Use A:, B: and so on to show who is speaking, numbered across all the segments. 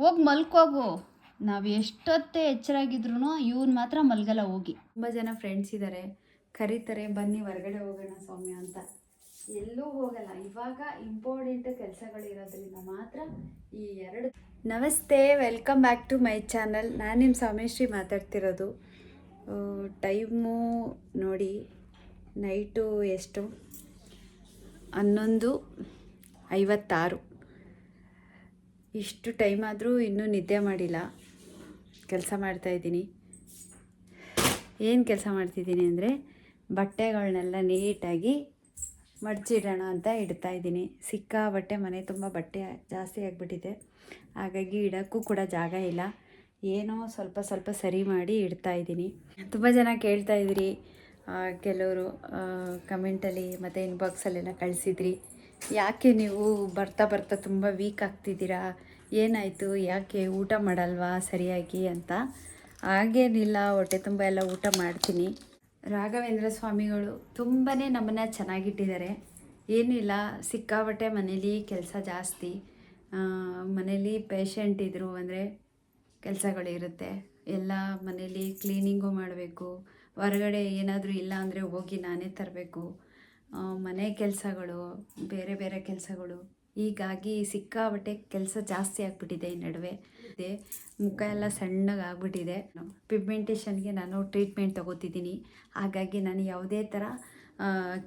A: ಹೋಗಿ ಮಲ್ಕೋಗು. ನಾವು ಎಷ್ಟೊತ್ತೇ ಎಚ್ಚರಾಗಿದ್ರು ಇವನು ಮಾತ್ರ ಮಲ್ಗಲ್ಲ, ಹೋಗಿ.
B: ತುಂಬ ಜನ ಫ್ರೆಂಡ್ಸ್ ಇದ್ದಾರೆ ಕರೀತಾರೆ, ಬನ್ನಿ ಹೊರಗಡೆ ಹೋಗೋಣ ಸೌಮ್ಯ ಅಂತ. ಎಲ್ಲೂ ಹೋಗಲ್ಲ. ಇವಾಗ ಇಂಪಾರ್ಟೆಂಟ್ ಕೆಲಸಗಳಿರೋದ್ರಿಂದ ಮಾತ್ರ ಈ ಎರಡು namaste welcome back to my channel ನಾನು ನಿಮ್ಮ ಸೌಮ್ಯಶ್ರೀ ಮಾತಾಡ್ತಿರೋದು. ಟೈಮು ನೋಡಿ ನೈಟು ಎಷ್ಟು? ಹನ್ನೊಂದು ಐವತ್ತಾರು. ಇಷ್ಟು ಟೈಮ್ ಆದರೂ ಇನ್ನೂ ನಿದ್ದೆ ಮಾಡಿಲ್ಲ. ಕೆಲಸ ಮಾಡ್ತಾಯಿದ್ದೀನಿ ಏನು ಕೆಲಸ ಮಾಡ್ತಿದ್ದೀನಿ ಅಂದರೆ ಬಟ್ಟೆಗಳನ್ನೆಲ್ಲ ನೀಟಾಗಿ ಮಡ್ಚಿಡೋಣ ಅಂತ ಇಡ್ತಾ ಇದ್ದೀನಿ. ಸಿಕ್ಕಾಬಟ್ಟೆ ಮನೆ ತುಂಬ ಬಟ್ಟೆ ಜಾಸ್ತಿ ಆಗಿಬಿಟ್ಟಿದೆ. ಹಾಗಾಗಿ ಇಡೋಕ್ಕೂ ಕೂಡ ಜಾಗ ಇಲ್ಲ. ಏನೋ ಸ್ವಲ್ಪ ಸ್ವಲ್ಪ ಸರಿ ಮಾಡಿ ಇಡ್ತಾ ಇದ್ದೀನಿ. ತುಂಬ ಜನ ಕೇಳ್ತಾ ಕೆಲವರು ಕಮೆಂಟಲ್ಲಿ ಮತ್ತು ಇನ್ಬಾಕ್ಸಲ್ಲೆಲ್ಲ ಕಳಿಸಿದ್ರಿ. ಯಾಕೆ ನೀವು ಬರ್ತಾ ಬರ್ತಾ ತುಂಬ ವೀಕ್ ಆಗ್ತಿದ್ದೀರಾ? ಏನಾಯಿತು? ಯಾಕೆ ಊಟ ಮಾಡಲ್ವಾ ಸರಿಯಾಗಿ ಅಂತ? ಹಾಗೇನಿಲ್ಲ, ಹೊಟ್ಟೆ ತುಂಬ ಎಲ್ಲ ಊಟ ಮಾಡ್ತೀನಿ. ರಾಘವೇಂದ್ರ ಸ್ವಾಮಿಗಳು ತುಂಬಾ ನಮ್ಮನ್ನು ಚೆನ್ನಾಗಿಟ್ಟಿದ್ದಾರೆ. ಏನಿಲ್ಲ ಸಿಕ್ಕಾಬಟ್ಟೆ ಮನೇಲಿ ಕೆಲಸ ಜಾಸ್ತಿ. ಮನೇಲಿ ಪೇಷಂಟ್ ಇದ್ದರು ಅಂದರೆ ಕೆಲಸಗಳಿರುತ್ತೆ ಎಲ್ಲ ಮನೇಲಿ ಕ್ಲೀನಿಂಗು ಮಾಡಬೇಕು. ಹೊರಗಡೆ ಏನಾದರೂ ಇಲ್ಲ ಅಂದರೆ ಹೋಗಿ ನಾನೇ ತರಬೇಕು. ಮನೆ ಕೆಲಸಗಳು, ಬೇರೆ ಬೇರೆ ಕೆಲಸಗಳು. ಹೀಗಾಗಿ ಸಿಕ್ಕಾಬಟ್ಟೆ ಕೆಲಸ ಜಾಸ್ತಿ ಆಗಿಬಿಟ್ಟಿದೆ ಈ ನಡುವೆ. ಇದೆ, ಮುಖ ಎಲ್ಲ ಸಣ್ಣಗಾಗ್ಬಿಟ್ಟಿದೆ ಪಿಗ್ಮೆಂಟೇಷನ್ಗೆ ನಾನು ಟ್ರೀಟ್ಮೆಂಟ್ ತಗೋತಿದ್ದೀನಿ. ಹಾಗಾಗಿ ನಾನು ಯಾವುದೇ ಥರ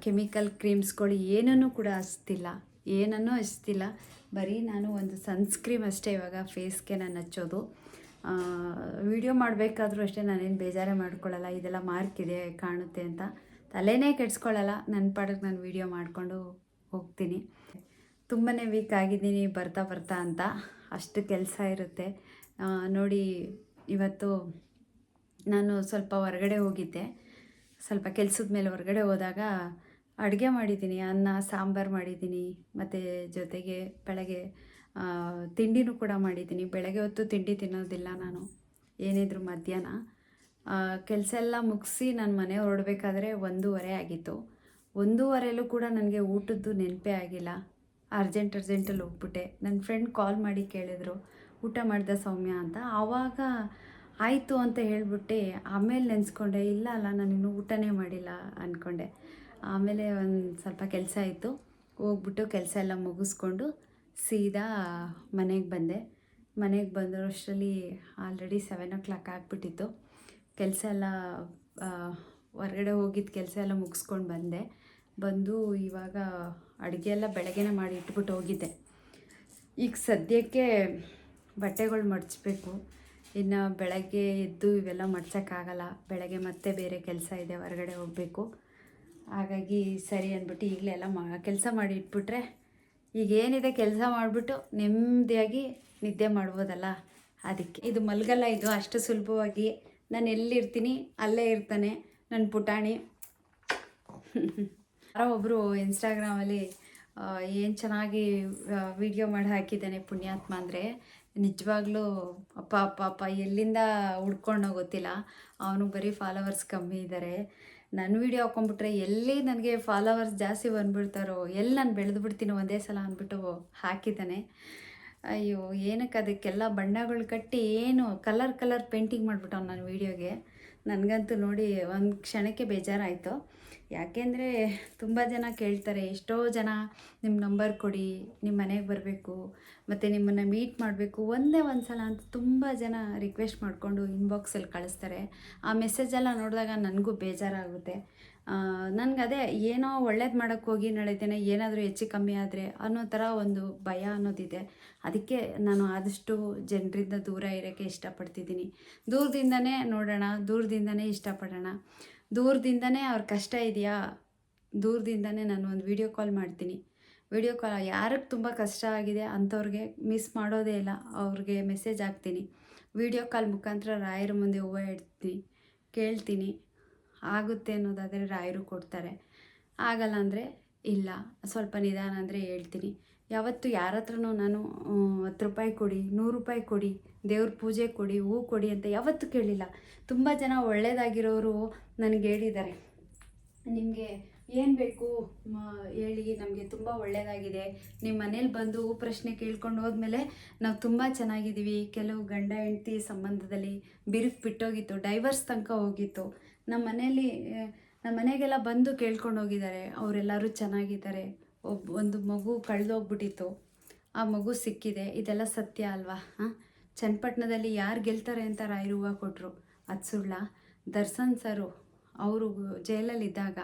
B: ಕೆಮಿಕಲ್ ಕ್ರೀಮ್ಸ್ಗಳು ಏನನ್ನೂ ಕೂಡ ಹಚ್ತಿಲ್ಲ. ಏನನ್ನೂ ಹಚ್ತಿಲ್ಲ. ಬರೀ ನಾನು ಒಂದು ಸನ್ಸ್ಕ್ರೀಮ್ ಅಷ್ಟೇ ಇವಾಗ ಫೇಸ್ಗೆ ನಾನು ಹಚ್ಚೋದು. ವಿಡಿಯೋ ಮಾಡಬೇಕಾದ್ರೂ ಅಷ್ಟೇ ನಾನೇನು ಬೇಜಾರೇ ಮಾಡ್ಕೊಳ್ಳಲ್ಲ. ಇದೆಲ್ಲ ಮಾರ್ಕ್ ಇದೆ, ಕಾಣುತ್ತೆ ಅಂತ. ತಲೆನೇ ಕೆಡ್ಸ್ಕೊಳ್ಳಲ್ಲ. ನನ್ನ ಪಾಡಕ್ಕೆ ನಾನು ವಿಡಿಯೋ ಮಾಡಿಕೊಂಡು ಹೋಗ್ತೀನಿ. ತುಂಬಾ ವೀಕ್ ಆಗಿದ್ದೀನಿ, ಬರ್ತಾ ಬರ್ತಾ ಅಂತ. ಅಷ್ಟು ಕೆಲಸ ಇರುತ್ತೆ. ನೋಡಿ, ಇವತ್ತು ನಾನು ಸ್ವಲ್ಪ ಹೊರಗಡೆ ಹೋಗಿದ್ದೆ. ಸ್ವಲ್ಪ ಕೆಲಸದ ಮೇಲೆ ಹೊರಗಡೆ ಹೋದಾಗ ಅಡುಗೆ ಮಾಡಿದ್ದೀನಿ, ಅನ್ನ, ಸಾಂಬಾರು ಮಾಡಿದ್ದೀನಿ, ಮತ್ತು ಜೊತೆಗೆ ಬೆಳಗ್ಗೆ ತಿಂಡಿನೂ ಕೂಡ ಮಾಡಿದ್ದೀನಿ. ಬೆಳಗ್ಗೆ ಹೊತ್ತು ತಿಂಡಿ ತಿನ್ನೋದಿಲ್ಲ ನಾನು. ಏನಿದ್ರು ಮಧ್ಯಾಹ್ನ. ಕೆಲಸ ಎಲ್ಲ ಮುಗಿಸಿ ನಾನು ಮನೆ ಹೊರಡಬೇಕಾದ್ರೆ ಒಂದೂವರೆ ಆಗಿತ್ತು. ಒಂದೂವರೆಲೂ ಕೂಡ ನನಗೆ ಊಟದ್ದು ನೆನಪೇ ಆಗಿಲ್ಲ. ಅರ್ಜೆಂಟ್, ಅರ್ಜೆಂಟಲ್ಲಿ ಹೋಗ್ಬಿಟ್ಟೆ. ನನ್ನ ಫ್ರೆಂಡ್ ಕಾಲ್ ಮಾಡಿ ಕೇಳಿದ್ರು, ಊಟ ಮಾಡಿದೆ ಸೌಮ್ಯ ಅಂತ? ಆವಾಗ ಆಯಿತು ಅಂತ ಹೇಳ್ಬಿಟ್ಟು. ಆಮೇಲೆ ನೆನೆಸ್ಕೊಂಡೆ, ಇಲ್ಲ, ಅಲ್ಲ, ನಾನು ಇನ್ನೂ ಊಟನೇ ಮಾಡಿಲ್ಲ ಅಂದ್ಕೊಂಡೆ ಆಮೇಲೆ ಒಂದು ಸ್ವಲ್ಪ ಕೆಲಸ ಇತ್ತು ಹೋಗ್ಬಿಟ್ಟು ಕೆಲಸ ಎಲ್ಲ ಮುಗಿಸ್ಕೊಂಡು ಸೀದಾ ಮನೆಗೆ ಬಂದೆ. ಮನೆಗೆ ಬಂದಿರೋಷ್ಟರಲ್ಲಿ ಆಲ್ರೆಡಿ ಸೆವೆನ್ ಓ ಕ್ಲಾಕ್ ಆಗಿಬಿಟ್ಟಿತ್ತು. ಕೆಲಸ ಎಲ್ಲ ಹೊರಗಡೆ ಹೋಗಿದ್ದ ಕೆಲಸ ಎಲ್ಲ ಮುಗಿಸ್ಕೊಂಡು ಬಂದೆ. ಬಂದು ಇವಾಗ ಅಡುಗೆ ಎಲ್ಲ ಬೆಳಗ್ಗೆನೇ ಮಾಡಿ ಇಟ್ಬಿಟ್ಟು ಹೋಗಿದ್ದೆ. ಈಗ ಸದ್ಯಕ್ಕೆ ಬಟ್ಟೆಗಳು ಮಡಚಬೇಕು. ಇನ್ನು ಬೆಳಗ್ಗೆ ಎದ್ದು ಇವೆಲ್ಲ ಮಡ್ಸೋಕ್ಕಾಗಲ್ಲ. ಬೆಳಗ್ಗೆ ಮತ್ತೆ ಬೇರೆ ಕೆಲಸ ಇದೆ, ಹೊರಗಡೆ ಹೋಗಬೇಕು. ಹಾಗಾಗಿ ಸರಿ ಅಂದ್ಬಿಟ್ಟು ಈಗಲೇ ಎಲ್ಲ ಮಾ, ಕೆಲಸ ಮಾಡಿ ಇಟ್ಬಿಟ್ರೆ ಈಗ ಏನಿದೆ ಕೆಲಸ ಮಾಡಿಬಿಟ್ಟು ನೆಮ್ಮದಿಯಾಗಿ ನಿದ್ದೆ ಮಾಡ್ಬೋದಲ್ಲ? ಅದಕ್ಕೆ. ಇದು ಮಲಗಲ್ಲ, ಇದು ಅಷ್ಟು ಸುಲಭವಾಗಿ ನಾನು ಎಲ್ಲಿರ್ತೀನಿ? ಅಲ್ಲೇ ಇರ್ತಾನೆ ನನ್ನ ಪುಟಾಣಿ. ಯಾರೋ ಒಬ್ಬರು ಇನ್ಸ್ಟಾಗ್ರಾಮಲ್ಲಿ ಏನು ಚೆನ್ನಾಗಿ ವಿಡಿಯೋ ಮಾಡಿ ಹಾಕಿದ್ದಾನೆ ಪುಣ್ಯಾತ್ಮ ಅಂದರೆ, ನಿಜವಾಗ್ಲೂ ಅಪ್ಪ ಅಪ್ಪ ಅಪ್ಪ, ಎಲ್ಲಿಂದ ಹುಡ್ಕೊಂಡೋ ಗೊತ್ತಿಲ್ಲ. ಅವನು ಬರೀ ಫಾಲೋವರ್ಸ್ ಕಮ್ಮಿ ಇದ್ದಾರೆ ನನ್ನ ವಿಡಿಯೋ ಹಾಕೊಂಡ್ಬಿಟ್ರೆ ಎಲ್ಲಿ ನನಗೆ ಫಾಲೋವರ್ಸ್ ಜಾಸ್ತಿ ಬಂದುಬಿಡ್ತಾರೋ, ಎಲ್ಲಿ ನಾನು ಬೆಳೆದು ಬಿಡ್ತೀನೋ ಒಂದೇ ಸಲ ಅಂದ್ಬಿಟ್ಟು ಹಾಕಿದ್ದಾನೆ. ಅಯ್ಯೋ, ಏನಕ್ಕೆ ಅದಕ್ಕೆಲ್ಲ ಬಣ್ಣಗಳು ಕಟ್ಟಿ ಏನು ಕಲರ್ ಕಲರ್ ಪೇಂಟಿಂಗ್ ಮಾಡಿಬಿಟ್ಟವ್ ನಾನು ವೀಡಿಯೋಗೆ. ನನಗಂತೂ ನೋಡಿ ಒಂದು ಕ್ಷಣಕ್ಕೆ ಬೇಜಾರಾಯಿತು. ಯಾಕೆಂದರೆ ತುಂಬ ಜನ ಕೇಳ್ತಾರೆ, ಎಷ್ಟೋ ಜನ ನಿಮ್ಮ ನಂಬರ್ ಕೊಡಿ ನಿಮ್ಮ ಮನೆಗೆ ಬರಬೇಕು, ಮತ್ತು ನಿಮ್ಮನ್ನು ಮೀಟ್ ಮಾಡಬೇಕು, ಒಂದೇ ಒಂದು ಸಲ ಅಂತ ತುಂಬ ಜನ ರಿಕ್ವೆಸ್ಟ್ ಮಾಡಿಕೊಂಡು ಇನ್ಬಾಕ್ಸಲ್ಲಿ ಕಳಿಸ್ತಾರೆ. ಆ ಮೆಸೇಜೆಲ್ಲ ನೋಡಿದಾಗ ನನಗೂ ಬೇಜಾರಾಗುತ್ತೆ. ನನಗೆ ಅದೇ ಏನೋ ಒಳ್ಳೇದು ಮಾಡೋಕ್ಕೆ ಹೋಗಿ ನಡೀತೇನೆ, ಏನಾದರೂ ಹೆಚ್ಚು ಕಮ್ಮಿ ಆದರೆ ಅನ್ನೋ ಥರ ಒಂದು ಭಯ ಅನ್ನೋದಿದೆ. ಅದಕ್ಕೆ ನಾನು ಆದಷ್ಟು ಜನರಿಂದ ದೂರ ಇರೋಕ್ಕೆ ಇಷ್ಟಪಡ್ತಿದ್ದೀನಿ. ದೂರದಿಂದನೇ ನೋಡೋಣ, ದೂರದಿಂದನೇ ಇಷ್ಟಪಡೋಣ. ದೂರದಿಂದನೇ ಅವ್ರ ಕಷ್ಟ ಇದೆಯಾ? ದೂರದಿಂದನೇ ನಾನು ಒಂದು ವಿಡಿಯೋ ಕಾಲ್ ಮಾಡ್ತೀನಿ. ವಿಡಿಯೋ ಕಾಲ್ ಯಾರಿಗೆ ತುಂಬ ಕಷ್ಟ ಆಗಿದೆ ಅಂಥವ್ರಿಗೆ ಮಿಸ್ ಮಾಡೋದೇ ಇಲ್ಲ, ಅವ್ರಿಗೆ ಮೆಸೇಜ್ ಹಾಕ್ತೀನಿ. ವಿಡಿಯೋ ಕಾಲ್ ಮುಖಾಂತರ ರಾಯರ ಮುಂದೆ ಹೂವು ಇಡ್ತೀನಿ, ಕೇಳ್ತೀನಿ. ಆಗುತ್ತೆ ಅನ್ನೋದಾದರೆ ರಾಯರು ಕೊಡ್ತಾರೆ. ಆಗಲ್ಲ ಅಂದರೆ ಇಲ್ಲ, ಸ್ವಲ್ಪ ನಿಧಾನ ಅಂದರೆ ಹೇಳ್ತೀನಿ. ಯಾವತ್ತು ಯಾರ ಹತ್ರನೂ ನಾನು ಹತ್ತು ರೂಪಾಯಿ ಕೊಡಿ, ನೂರು ರೂಪಾಯಿ ಕೊಡಿ, ದೇವ್ರ ಪೂಜೆ ಕೊಡಿ, ಹೂ ಕೊಡಿ ಅಂತ ಯಾವತ್ತೂ ಕೇಳಿಲ್ಲ. ತುಂಬ ಜನ ಒಳ್ಳೆಯದಾಗಿರೋರು ನನಗೆ ಹೇಳಿದ್ದಾರೆ. ನಿಮಗೆ ಏನು ಬೇಕು ಹೇಳಿ, ನಮಗೆ ತುಂಬ ಒಳ್ಳೆಯದಾಗಿದೆ ನಿಮ್ಮ ಮನೇಲಿ ಬಂದು ಪ್ರಶ್ನೆ ಕೇಳ್ಕೊಂಡು ಹೋದ್ಮೇಲೆ ನಾವು ತುಂಬ ಚೆನ್ನಾಗಿದ್ದೀವಿ. ಕೆಲವು ಗಂಡ ಹೆಂಡತಿ ಸಂಬಂಧದಲ್ಲಿ ಬಿರುಕು ಬಿಟ್ಟೋಗಿತ್ತು, ಡೈವರ್ಸ್ ತನಕ ಹೋಗಿತ್ತು. ನಮ್ಮ ಮನೆಯಲ್ಲಿ ನಮ್ಮ ಮನೆಗೆಲ್ಲ ಬಂದು ಕೇಳ್ಕೊಂಡು ಹೋಗಿದ್ದಾರೆ. ಅವರೆಲ್ಲರೂ ಚೆನ್ನಾಗಿದ್ದಾರೆ. ಒಬ್ಬ ಒಂದು ಮಗು ಕಳೆದೋಗ್ಬಿಟ್ಟಿತ್ತು. ಆ ಮಗು ಸಿಕ್ಕಿದೆ. ಇದೆಲ್ಲ ಸತ್ಯ ಅಲ್ವಾ? ಹಾಂ? ಚನ್ನಪಟ್ಟಣದಲ್ಲಿ ಯಾರು ಗೆಲ್ತಾರೆ ಅಂತ ರಾಯರು ಹೂವು ಕೊಟ್ಟರು ಅದು ಸುಳ್ಳ. ದರ್ಶನ್ ಸರು, ಅವರು ಜೈಲಲ್ಲಿದ್ದಾಗ,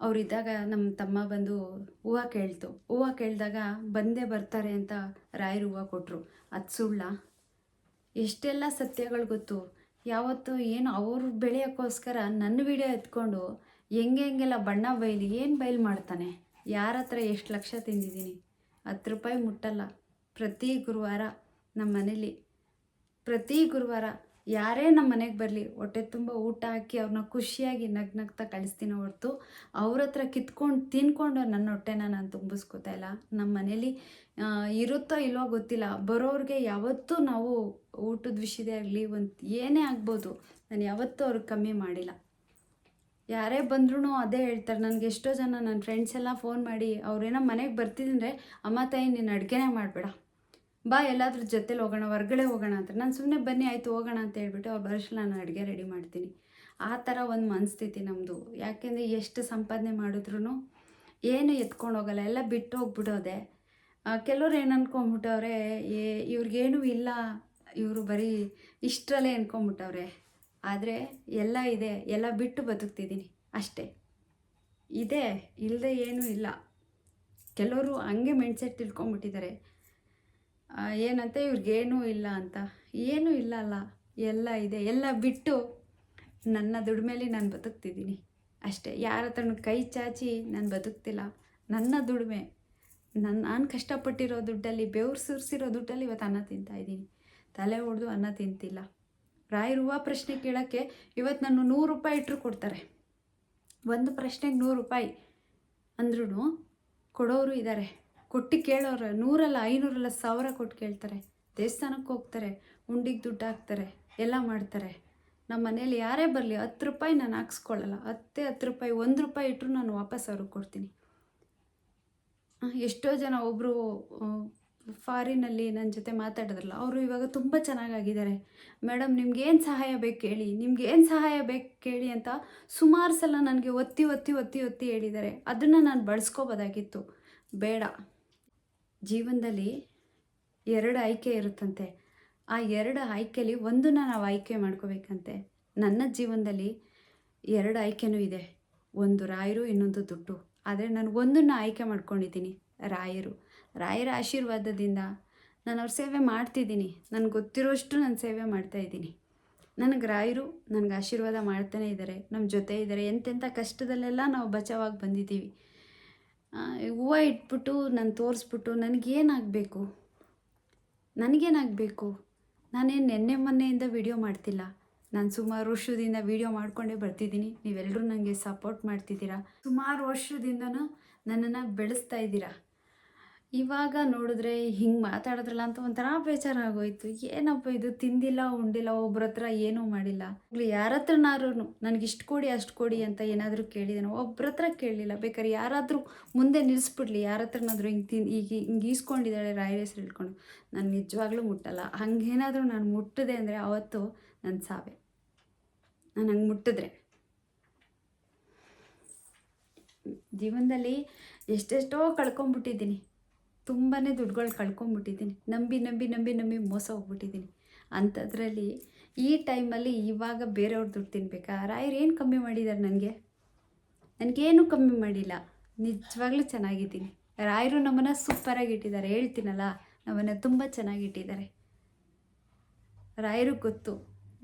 B: ಅವರಿದ್ದಾಗ ನಮ್ಮ ತಮ್ಮ ಬಂದು ಹೂವು ಕೇಳ್ತು. ಹೂವು ಕೇಳಿದಾಗ ಬಂದೇ ಬರ್ತಾರೆ ಅಂತ ರಾಯರು ಹೂವು ಕೊಟ್ಟರು ಅದು ಸುಳ್ಳ. ಎಷ್ಟೆಲ್ಲ ಸತ್ಯಗಳು ಗೊತ್ತು? ಯಾವತ್ತು ಏನು ಅವ್ರು ಬೆಳೆಯೋಕ್ಕೋಸ್ಕರ ನನ್ನ ವಿಡಿಯೋ ಎತ್ಕೊಂಡು ಹೆಂಗೆ ಹೆಂಗೆಲ್ಲ ಬಣ್ಣ ಬೈಲಿ, ಏನು ಬೈಲ್ ಮಾಡ್ತಾನೆ? ಯಾರ ಹತ್ರ ಎಷ್ಟು ಲಕ್ಷ ತಿಂದಿದ್ದೀನಿ? ಹತ್ತು ರೂಪಾಯಿ ಮುಟ್ಟಲ್ಲ. ಪ್ರತಿ ಗುರುವಾರ ನಮ್ಮ ಮನೇಲಿ ಪ್ರತಿ ಗುರುವಾರ ಯಾರೇ ನಮ್ಮ ಮನೆಗೆ ಬರಲಿ, ಹೊಟ್ಟೆ ತುಂಬ ಊಟ ಹಾಕಿ ಅವ್ರನ್ನ ಖುಷಿಯಾಗಿ ನಗ್ ನಗ್ತಾ ಕಳಿಸ್ತೀನಿ ಹೊರತು, ಅವ್ರ ಹತ್ರ ಕಿತ್ಕೊಂಡು ತಿನ್ಕೊಂಡು ನನ್ನ ಹೊಟ್ಟೆನ ನಾನು ತುಂಬಿಸ್ಕೊತಾ ಇಲ್ಲ. ನಮ್ಮ ಮನೇಲಿ ಇರುತ್ತೋ ಇಲ್ವೋ ಗೊತ್ತಿಲ್ಲ. ಬರೋರಿಗೆ ಯಾವತ್ತೂ ನಾವು ಊಟದ ವಿಷಯದೇ ಆಗಲಿ, ಒಂದು ಏನೇ ಆಗ್ಬೋದು, ನಾನು ಯಾವತ್ತೂ ಅವ್ರಿಗೆ ಕಮ್ಮಿ ಮಾಡಿಲ್ಲ. ಯಾರೇ ಬಂದ್ರೂ ಅದೇ ಹೇಳ್ತಾರೆ. ನನಗೆ ಎಷ್ಟೋ ಜನ ನನ್ನ ಫ್ರೆಂಡ್ಸ್ ಎಲ್ಲ ಫೋನ್ ಮಾಡಿ, ಅವ್ರೇನೋ ಮನೆಗೆ ಬರ್ತಿದ್ರೆ ಅಮ್ಮ ತಾಯಿ, ನೀನು ಅಡುಗೆನೇ ಮಾಡಬೇಡ. ಬಾ, ಎಲ್ಲಾದ್ರ ಜೊತೆಲಿ ಹೋಗೋಣ, ಹೊರ್ಗಡೆ ಹೋಗೋಣ ಅಂತ. ನಾನು ಸುಮ್ಮನೆ ಬನ್ನಿ, ಆಯಿತು, ಹೋಗೋಣ ಅಂತ ಹೇಳ್ಬಿಟ್ಟು ಅವ್ರು ಬರೋಷ್ಟು ನಾನು ಅಡುಗೆ ರೆಡಿ ಮಾಡ್ತೀನಿ. ಆ ಥರ ಒಂದು ಮನಸ್ಥಿತಿ ನಮ್ಮದು ಯಾಕೆಂದರೆ ಎಷ್ಟು ಸಂಪಾದನೆ ಮಾಡಿದ್ರು ಏನು ಎತ್ಕೊಂಡು ಹೋಗಲ್ಲ, ಎಲ್ಲ ಬಿಟ್ಟು ಹೋಗ್ಬಿಡೋದೆ. ಕೆಲವ್ರು ಏನು ಅನ್ಕೊಂಬಿಟ್ಟವ್ರೆ, ಏ, ಇವ್ರಿಗೇನೂ ಇಲ್ಲ. ಇವರು ಬರೀ ಇಷ್ಟರಲ್ಲೇ ಅನ್ಕೊಂಬಿಟ್ಟವ್ರೆ. ಆದರೆ ಎಲ್ಲ ಇದೆ, ಎಲ್ಲ ಬಿಟ್ಟು ಬದುಕ್ತಿದ್ದೀನಿ ಅಷ್ಟೇ. ಇದೆ ಇಲ್ಲದೆ ಏನೂ ಇಲ್ಲ. ಕೆಲವರು ಹಂಗೆ ಮೆಣ್ಸೆಟ್ ತಿಳ್ಕೊಂಬಿಟ್ಟಿದ್ದಾರೆ ಏನಂತ, ಇವ್ರಿಗೇನೂ ಇಲ್ಲ ಅಂತ. ಏನೂ ಇಲ್ಲ ಅಲ್ಲ ಎಲ್ಲ ಇದೆ. ಎಲ್ಲ ಬಿಟ್ಟು ನನ್ನ ದುಡಿಮೆಲಿ ನಾನು ಬದುಕ್ತಿದ್ದೀನಿ. ಅಷ್ಟೇ, ಯಾರ ಹತ್ರನೂ ಕೈ ಚಾಚಿ ನಾನು ಬದುಕ್ತಿಲ್ಲ. ನನ್ನ ದುಡಿಮೆ ನನ್ನ ನಾನು ಕಷ್ಟಪಟ್ಟಿರೋ ದುಡ್ಡಲ್ಲಿ, ಬೆವ್ರು ಸುರಿಸಿರೋ ದುಡ್ಡಲ್ಲಿ ಇವತ್ತು ಅನ್ನ ತಿಂತಾಯಿದ್ದೀನಿ ತಲೆ ಹೊಡೆದು ಅನ್ನ ತಿಂತಿಲ್ಲ. ರಾಯರುವ ಪ್ರಶ್ನೆ ಕೇಳೋಕ್ಕೆ ಇವತ್ತು ನಾನು ನೂರು ರೂಪಾಯಿ ಇಟ್ಟರು ಕೊಡ್ತಾರೆ. ಒಂದು ಪ್ರಶ್ನೆಗೆ ನೂರು ರೂಪಾಯಿ ಅಂದ್ರೂ ಕೊಡೋರು ಇದ್ದಾರೆ ಕೊಟ್ಟು ಕೇಳೋರು, ನೂರಲ್ಲ, ಐನೂರಲ್ಲ ಸಾವಿರ ಕೊಟ್ಟು ಕೇಳ್ತಾರೆ. ದೇವಸ್ಥಾನಕ್ಕೆ ಹೋಗ್ತಾರೆ, ಉಂಡಿಗೆ ದುಡ್ಡು ಹಾಕ್ತಾರೆ, ಎಲ್ಲ ಮಾಡ್ತಾರೆ. ನಮ್ಮ ಮನೇಲಿ ಯಾರೇ ಬರಲಿ ಹತ್ತು ರೂಪಾಯಿ ನಾನು ಹಾಕ್ಸ್ಕೊಳ್ಳಲ್ಲ. ಹತ್ತೇ ಹತ್ತು ರೂಪಾಯಿ, ಒಂದು ರೂಪಾಯಿ ಇಟ್ಟರು ನಾನು ವಾಪಸ್ ಅವ್ರಿಗೆ ಕೊಡ್ತೀನಿ. ಎಷ್ಟೋ ಜನ ಒಬ್ಬರು ಫಾರಿನಲ್ಲಿ ನನ್ನ ಜೊತೆ ಮಾತಾಡಿದ್ರಲ್ಲ, ಅವರು ಇವಾಗ ತುಂಬ ಚೆನ್ನಾಗಾಗಿದ್ದಾರೆ. ಮೇಡಮ್ ನಿಮ್ಗೇನು ಸಹಾಯ ಬೇಕು ಕೇಳಿ ನಿಮ್ಗೇನು ಸಹಾಯ ಬೇಕು ಕೇಳಿ ಅಂತ ಸುಮಾರು ಸಲ ನನಗೆ ಒತ್ತಿ ಒತ್ತಿ ಒತ್ತಿ ಒತ್ತಿ ಹೇಳಿದ್ದಾರೆ. ಅದನ್ನು ನಾನು ಬಳಸ್ಕೋಬೋದಾಗಿತ್ತು. ಬೇಡ. ಜೀವನದಲ್ಲಿ ಎರಡು ಆಯ್ಕೆ ಇರುತ್ತಂತೆ. ಆ ಎರಡು ಆಯ್ಕೆಯಲ್ಲಿ ಒಂದನ್ನ ನಾವು ಆಯ್ಕೆ ಮಾಡ್ಕೋಬೇಕಂತೆ. ನನ್ನ ಜೀವನದಲ್ಲಿ ಎರಡು ಆಯ್ಕೆನೂ ಇದೆ. ಒಂದು ರಾಯರು, ಇನ್ನೊಂದು ದುಡ್ಡು. ಆದರೆ ನಾನು ಒಂದನ್ನು ಆಯ್ಕೆ ಮಾಡ್ಕೊಂಡಿದ್ದೀನಿ, ರಾಯರು. ರಾಯರ ಆಶೀರ್ವಾದದಿಂದ ನಾನು ಅವ್ರ ಸೇವೆ ಮಾಡ್ತಿದ್ದೀನಿ. ನನಗೆ ಗೊತ್ತಿರೋಷ್ಟು ನಾನು ಸೇವೆ ಮಾಡ್ತಾ ಇದ್ದೀನಿ. ನನಗೆ ರಾಯರು ನನಗೆ ಆಶೀರ್ವಾದ ಮಾಡ್ತಾನೆ ಇದ್ದಾರೆ ನಮ್ಮ ಜೊತೆ ಇದ್ದಾರೆ ಎಂತೆಂಥ ಕಷ್ಟದಲ್ಲೆಲ್ಲ ನಾವು ಬಚಾವಾಗಿ ಬಂದಿದ್ದೀವಿ. ಹೂವು ಇಟ್ಬಿಟ್ಟು ನಾನು ತೋರಿಸ್ಬಿಟ್ಟು ನನಗೇನಾಗಬೇಕು? ನನಗೇನಾಗಬೇಕು? ನಾನೇನು ನಿನ್ನೆ ಮೊನ್ನೆಯಿಂದ ವಿಡಿಯೋ ಮಾಡ್ತಿಲ್ಲ. ನಾನು ಸುಮಾರು ವರ್ಷದಿಂದ ವಿಡಿಯೋ ಮಾಡಿಕೊಂಡೇ ಬರ್ತಿದ್ದೀನಿ. ನೀವೆಲ್ಲರೂ ನನಗೆ ಸಪೋರ್ಟ್ ಮಾಡ್ತಿದ್ದೀರಾ? ಸುಮಾರು ವರ್ಷದಿಂದನೂ ನನ್ನನ್ನು ಬೆಳೆಸ್ತಾ ಇದ್ದೀರಾ? ಇವಾಗ ನೋಡಿದ್ರೆ ಹಿಂಗೆ ಮಾತಾಡಿದ್ರಲ್ಲ ಅಂತ ಒಂಥರ ಬೇಜಾರಾಗೋಯ್ತು ಏನಪ್ಪ ಇದು? ತಿಂದಿಲ್ಲ, ಉಂಡಿಲ್ಲ, ಒಬ್ರ ಹತ್ರ ಏನೂ ಮಾಡಿಲ್ಲ. ಯಾರ ಹತ್ರನಾದ್ರೂ ನನಗೆ ಇಷ್ಟು ಕೊಡಿ, ಅಷ್ಟು ಕೊಡಿ ಅಂತ ಏನಾದರೂ ಕೇಳಿದಾನೆ, ಒಬ್ರ ಹತ್ರ ಕೇಳಲಿಲ್ಲ. ಬೇಕಾದ್ರೆ ಯಾರಾದರೂ ಮುಂದೆ ನಿಲ್ಲಿಸ್ಬಿಡ್ಲಿ ಯಾರ ಹತ್ರನಾದ್ರೂ ಹಿಂಗೆ ತಿನ್, ಈಗ ಹಿಂಗೆ ಈಸ್ಕೊಂಡಿದ್ದಾಳೆ ರಾಯರ ಹೆಸರು ಹಿಡ್ಕೊಂಡು ನಾನು ನಿಜವಾಗ್ಲೂ ಮುಟ್ಟಲ್ಲ. ಹಂಗೇನಾದರೂ ನಾನು ಮುಟ್ಟಿದೆ ಅಂದರೆ ಅವತ್ತು ನನ್ನ ಸಾವೆ. ನಾನು ಹಂಗೆ ಮುಟ್ಟಿದ್ರೆ. ಜೀವನದಲ್ಲಿ ಎಷ್ಟೆಷ್ಟೋ ಕಳ್ಕೊಂಬಿಟ್ಟಿದ್ದೀನಿ. ತುಂಬಾ ದುಡ್ಡುಗಳು ಕಳ್ಕೊಂಡ್ಬಿಟ್ಟಿದ್ದೀನಿ ನಂಬಿ ನಂಬಿ ನಂಬಿ ನಂಬಿ ಮೋಸ ಹೋಗ್ಬಿಟ್ಟಿದ್ದೀನಿ. ಅಂಥದ್ರಲ್ಲಿ ಈ ಟೈಮಲ್ಲಿ ಇವಾಗ ಬೇರೆಯವ್ರ ದುಡ್ಡು ತಿನ್ಬೇಕಾ? ರಾಯರು ಏನು ಕಮ್ಮಿ ಮಾಡಿದ್ದಾರೆ ನನಗೆ? ನನಗೇನು ಕಮ್ಮಿ ಮಾಡಿಲ್ಲ. ನಿಜವಾಗ್ಲೂ ಚೆನ್ನಾಗಿದ್ದೀನಿ. ರಾಯರು ನಮ್ಮನ್ನು ಸೂಪರಾಗಿ ಇಟ್ಟಿದ್ದಾರೆ. ಹೇಳ್ತೀನಲ್ಲ, ನಮ್ಮನ್ನು ತುಂಬ ಚೆನ್ನಾಗಿಟ್ಟಿದ್ದಾರೆ ರಾಯರು ಗೊತ್ತು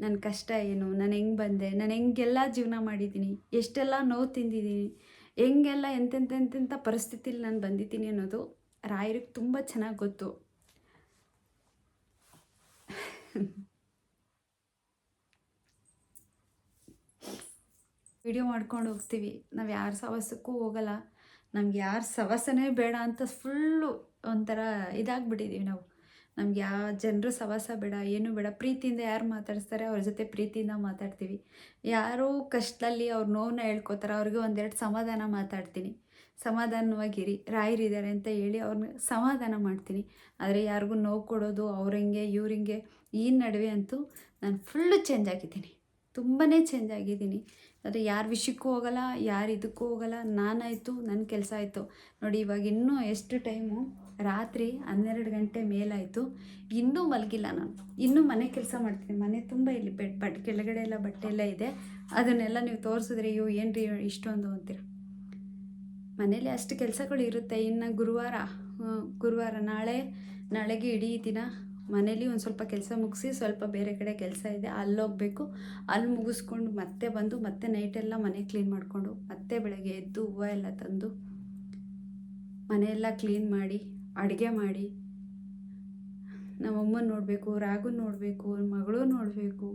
B: ನನ್ನ ಕಷ್ಟ ಏನು, ನಾನು ಹೆಂಗೆ ಬಂದೆ, ನಾನು ಹೆಂಗೆಲ್ಲ ಜೀವನ ಮಾಡಿದ್ದೀನಿ, ಎಷ್ಟೆಲ್ಲ ನೋವು ತಿಂದಿದ್ದೀನಿ, ಹೆಂಗೆಲ್ಲ ಎಂತೆಂತೆಂತೆಂಥ ಪರಿಸ್ಥಿತಿಲಿ ನಾನು ಬಂದಿದ್ದೀನಿ ಅನ್ನೋದು ರಾಯರಿಗೆ ತುಂಬ ಚೆನ್ನಾಗಿ ಗೊತ್ತು. ವಿಡಿಯೋ ಮಾಡ್ಕೊಂಡು ಹೋಗ್ತೀವಿ. ನಾವು ಯಾರ ಸವಸಕ್ಕೂ ಹೋಗಲ್ಲ. ನಮ್ಗೆ ಯಾರ ಸವಸನೇ ಬೇಡ ಅಂತ ಫುಲ್ಲು ಒಂಥರ ಇದಾಗ್ಬಿಟ್ಟಿದ್ದೀವಿ ನಾವು. ನಮ್ಗೆ ಯಾವ ಜನರು ಸವಾಸ ಬೇಡ, ಏನೂ ಬೇಡ. ಪ್ರೀತಿಯಿಂದ ಯಾರು ಮಾತಾಡಿಸ್ತಾರೆ ಅವ್ರ ಜೊತೆ ಪ್ರೀತಿಯಿಂದ ಮಾತಾಡ್ತೀವಿ. ಯಾರೋ ಕಷ್ಟದಲ್ಲಿ ಅವ್ರ ನೋವನ್ನ ಹೇಳ್ಕೊತಾರೆ, ಅವ್ರಿಗೆ ಒಂದೆರಡು ಸಮಾಧಾನ ಮಾತಾಡ್ತೀನಿ. ಸಮಾಧಾನವಾಗಿರಿ, ರಾಯರಿದ್ದಾರೆ ಅಂತ ಹೇಳಿ ಅವ್ರನ್ನ ಸಮಾಧಾನ ಮಾಡ್ತೀನಿ. ಆದರೆ ಯಾರಿಗೂ ನೋವು ಕೊಡೋದು ಅವ್ರಂಗೆ ಇವ್ರಿಂಗೆ ಈ ನಡುವೆ ಅಂತೂ ನಾನು ಫುಲ್ಲು ಚೇಂಜ್ ಆಗಿದ್ದೀನಿ. ತುಂಬಾ ಚೇಂಜ್ ಆಗಿದ್ದೀನಿ. ಆದರೆ ಯಾರ ವಿಷಯಕ್ಕೂ ಹೋಗಲ್ಲ, ಯಾರು ಇದಕ್ಕೂ ಹೋಗಲ್ಲ, ನಾನಾಯಿತು ನನ್ನ ಕೆಲಸ ಆಯಿತು. ನೋಡಿ ಇವಾಗ ಇನ್ನೂ ಎಷ್ಟು ಟೈಮು ರಾತ್ರಿ ಹನ್ನೆರಡು ಗಂಟೆ ಮೇಲಾಯಿತು. ಇನ್ನೂ ಮಲಗಿಲ್ಲ ನಾನು. ಇನ್ನೂ ಮನೆ ಕೆಲಸ ಮಾಡ್ತೀನಿ. ಮನೆ ತುಂಬ ಇಲ್ಲಿ ಬೆಡ್ ಬಟ್ ಕೆಳಗಡೆ ಎಲ್ಲ ಬಟ್ಟೆ ಎಲ್ಲ ಇದೆ. ಅದನ್ನೆಲ್ಲ ನೀವು ತೋರಿಸಿದ್ರೆ ಇವು ಏನು ರೀ ಇಷ್ಟೊಂದು ಅಂತೀರ? ಮನೇಲಿ ಅಷ್ಟು ಕೆಲಸಗಳು ಇರುತ್ತೆ. ಇನ್ನು ಗುರುವಾರ ಗುರುವಾರ ನಾಳೆ, ನಾಳೆಗೆ ಇಡೀ ದಿನ ಮನೇಲಿ ಒಂದು ಸ್ವಲ್ಪ ಕೆಲಸ ಮುಗಿಸಿ ಸ್ವಲ್ಪ ಬೇರೆ ಕಡೆ ಕೆಲಸ ಇದೆ, ಅಲ್ಲೋಗಬೇಕು. ಅಲ್ಲಿ ಮುಗಿಸ್ಕೊಂಡು ಮತ್ತೆ ಬಂದು ಮತ್ತೆ ನೈಟೆಲ್ಲ ಮನೆ ಕ್ಲೀನ್ ಮಾಡಿಕೊಂಡು ಮತ್ತೆ ಬೆಳಗ್ಗೆ ಎದ್ದು ಹೂವು ಎಲ್ಲ ತಂದು ಮನೆಯೆಲ್ಲ ಕ್ಲೀನ್ ಮಾಡಿ, ಅಡುಗೆ ಮಾಡಿ, ನಮ್ಮಮ್ಮನ ನೋಡಬೇಕು ರಾಗು ನೋಡಬೇಕು, ಮಗಳು ನೋಡಬೇಕು.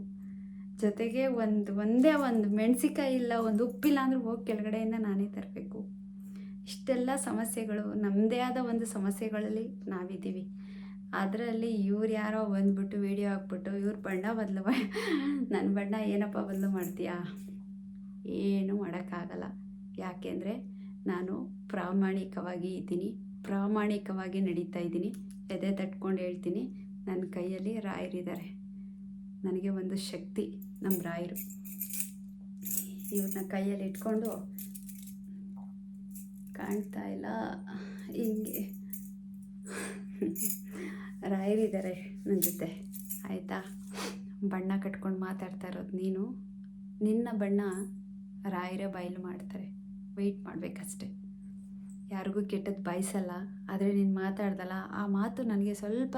B: ಜೊತೆಗೆ ಒಂದು, ಒಂದೇ ಒಂದು ಮೆಣಸಿಕಾಯಿ ಇಲ್ಲ, ಒಂದು ಉಪ್ಪಿಲ್ಲ ಅಂದ್ರೆ ಹೋಗಿ ಕೆಳಗಡೆಯಿಂದ ನಾನೇ ತರಬೇಕು. ಇಷ್ಟೆಲ್ಲ ಸಮಸ್ಯೆಗಳು ನಮ್ಮದೇ ಆದ ಒಂದು ಸಮಸ್ಯೆಗಳಲ್ಲಿ ನಾವಿದ್ದೀವಿ. ಅದರಲ್ಲಿ ಇವ್ರು ಯಾರೋ ಬಂದ್ಬಿಟ್ಟು ವೀಡಿಯೋ ಹಾಕ್ಬಿಟ್ಟು, ಇವ್ರ ಬಣ್ಣ ಬದಲು ನನ್ನ ಬಣ್ಣ ಏನಪ್ಪ ಬದಲು ಮಾಡ್ತೀಯಾ? ಏನು ಮಾಡೋಕ್ಕಾಗಲ್ಲ. ಯಾಕೆಂದರೆ ನಾನು ಪ್ರಾಮಾಣಿಕವಾಗಿ ಇದ್ದೀನಿ, ಪ್ರಾಮಾಣಿಕವಾಗಿ ನಡೀತಾ ಇದ್ದೀನಿ, ಎದೆ ತಟ್ಕೊಂಡು ಹೇಳ್ತೀನಿ ನನ್ನ ಕೈಯಲ್ಲಿ ರಾಯರಿದ್ದಾರೆ ನನಗೆ ಒಂದು ಶಕ್ತಿ ನಮ್ಮ ರಾಯರು. ಇವ್ರನ್ನ ಕೈಯಲ್ಲಿ ಇಟ್ಕೊಂಡು ಕಾಣ್ತಾ ಇಲ್ಲ. ಹಿಂಗೆ. ರಾಯರಿದ್ದಾರೆ ನನ್ನ ಜೊತೆ. ಆಯಿತಾ? ಬಣ್ಣ ಕಟ್ಕೊಂಡು ಮಾತಾಡ್ತಾ ಇರೋದು ನೀನು. ನಿನ್ನ ಬಣ್ಣ ರಾಯರೇ ಬಯಲು ಮಾಡ್ತಾರೆ. ವೆಯ್ಟ್ ಮಾಡಬೇಕಷ್ಟೆ. ಯಾರಿಗೂ ಕೆಟ್ಟದ್ದು ಬಯಸಲ್ಲ. ಆದರೆ ನೀನು ಮಾತಾಡ್ದಲ್ಲ, ಆ ಮಾತು ನನಗೆ ಸ್ವಲ್ಪ